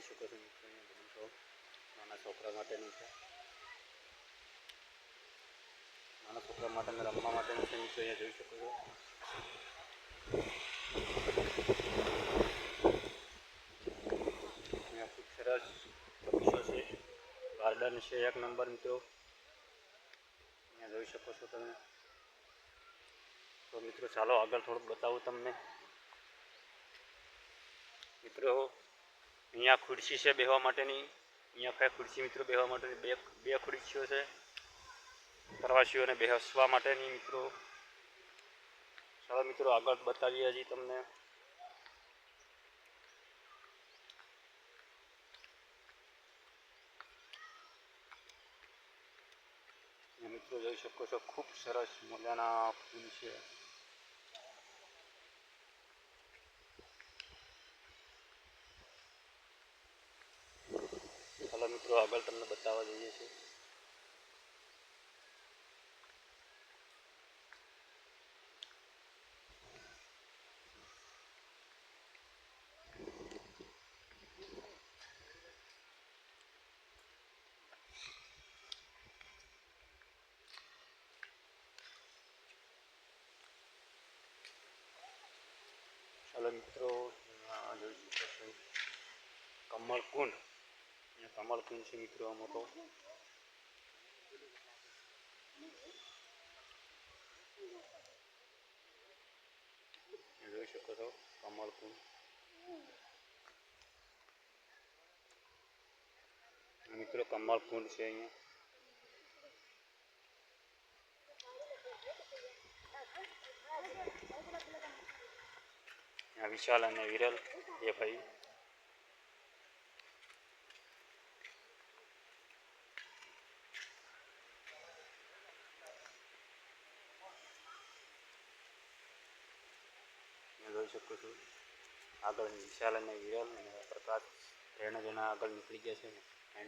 જોઈ શકો છો મિત્રો અહીંયા બગીચો નાના છોકરા માટેનું છે નાના છોકરા માટે અને રમવા માટેનું છે મિત્રો અહીંયા જોઈ શકો છો અહીંયા ખૂબ સરસ બગીચો છે ગાર્ડન છે એક નંબર મિત્રો અહીંયા જોઈ શકો છો તમે તો મિત્રો ચાલો આગળ થોડુંક બતાવું તમને મિત્રો અહીંયા ખુરશી છે બેહવા માટેની. અહીંયા કઈ ખુરશી મિત્રો બેહવા માટેની બે બે ખુરશીઓ છે. પ્રવાસીઓને બેસવા માટેની મિત્રો. ચાલો મિત્રો આગળ બતાવીએ હજી તમને. મિત્રો જોઈ શકો છો, ખૂબ સરસ મજાના ફૂલ છે. ચાલો મિત્રો આગળ તમને બતાવવા જઈએ છીએ. મિત્રો આ અહીંયા કમળ કુંડ છે મિત્રો આ મોટો જોઈ શકો છો કમળ કુંડ મિત્રો કમળ કુંડ છે અહીંયા વિશાલ અને વિરલ એ ભાઈ શકો આગળ વિશાલ અને વિરલ અને પ્રકાશ ત્રણ જણા આગળ નીકળી ગયા છે.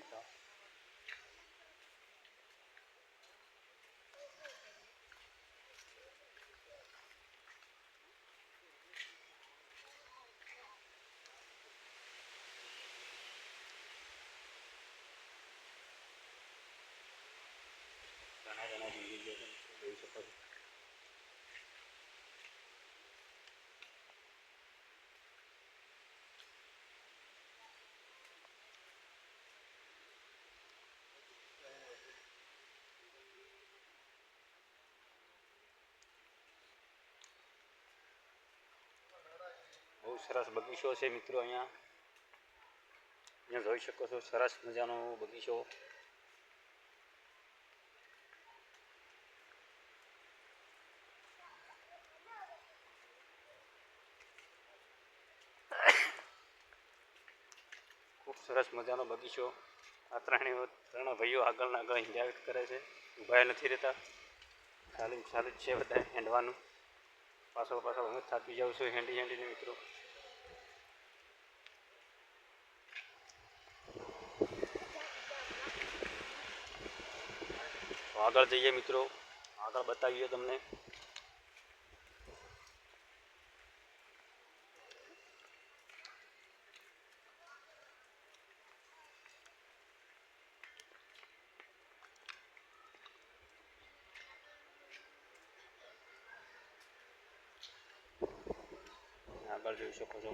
તો ઘણા જણા નીકળી ગયા છે. જોઈ શકો છો. સરસ બગીચો છે મિત્રો અહીંયા. અહીંયા જોઈ શકો છો સરસ મજાનો બગીચો. ખૂબ સરસ મજાનો બગીચો. આ ત્રણે ત્રણ ભાઈઓ આગળના આગળ હિંડાવટ કરે છે. ઊભા નથી રહેતા. ચાલુ ચાલુ જ છે બધા હેંડવાનું. પાછળ પાછો હું થાકી જાઉં છું હેંડી હેંડીને મિત્રો. આગળ જઈએ મિત્રો. આગળ બતાવીએ તમને. આગળ જોઈ શકો છો.